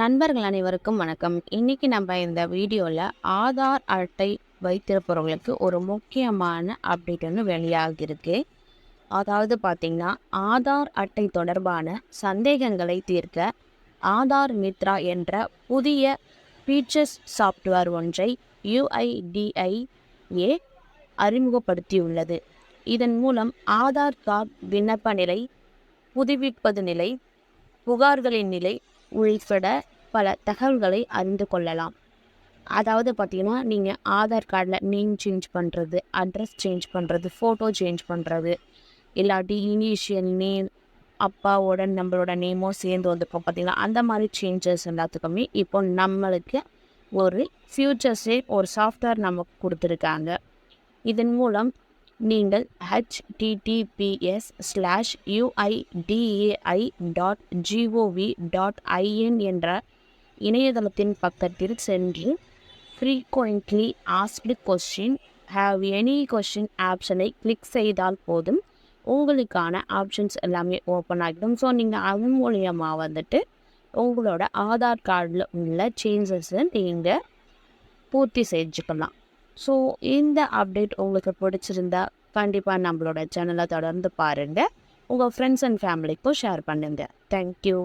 நண்பர்கள் அனைவருக்கும் வணக்கம். இன்னைக்கு நம்ம இந்த வீடியோவில் ஆதார் அட்டை வைத்திருப்பவர்களுக்கு ஒரு முக்கியமான அப்டேட் ஒன்று வெளியாகிருக்கு அதாவது பார்த்திங்கன்னா ஆதார் அட்டை தொடர்பான சந்தேகங்களை தீர்க்க ஆதார் மித்ரா என்ற புதிய ஃபீச்சர்ஸ் சாஃப்ட்வேர் ஒன்றை யுஐடிஐஏ அறிமுகப்படுத்தியுள்ளது. இதன் மூலம் ஆதார் கார்டு விண்ணப்ப நிலை புதுப்பிப்பது நிலை புகார்களின் நிலை உள்பட பல தகவல்களை அறிந்து கொள்ளலாம். அதாவது பார்த்தீங்கன்னா நீங்கள் ஆதார் கார்டில் நேம் சேஞ்ச் பண்ணுறது அட்ரஸ் சேஞ்ச் பண்ணுறது ஃபோட்டோ சேஞ்ச் பண்ணுறது இல்லாட்டி இனிஷியல் நேம் அப்பாவோட நம்மளோட நேமோ சேர்ந்து வந்திருக்கோம் பார்த்தீங்களா அந்த மாதிரி சேஞ்சஸ் எல்லாத்துக்குமே இப்போ நம்மளுக்கு ஒரு ஃப்யூச்சர்ஸே ஒரு சாஃப்ட்வேர் நமக்கு கொடுத்துருக்காங்க. இதன் மூலம் நீங்கள் HTTPS slash UIDAI dot GOV dot IN என்ற இணையதளத்தின் பக்கத்தில் சென்று frequently asked question have any question ஆப்ஷனை கிளிக் செய்தால் போதும். உங்களுக்கான ஆப்ஷன்ஸ் எல்லாமே ஓப்பன் ஆகிடும் ஸோ நீங்கள் அது மூலியமாக வந்துட்டு உங்களோட ஆதார் கார்டில் உள்ள சேஞ்சஸை நீங்கள் பூர்த்தி செஞ்சுக்கலாம். ஸோ இந்த அப்டேட் உங்களுக்கு பிடிச்சிருந்தா கண்டிப்பாக நம்மளோட சேனலை தொடர்ந்து பாருங்கள் உங்கள் ஃப்ரெண்ட்ஸ் அண்ட் ஃபேமிலிக்கும் ஷேர் பண்ணுங்கள் தேங்க்யூ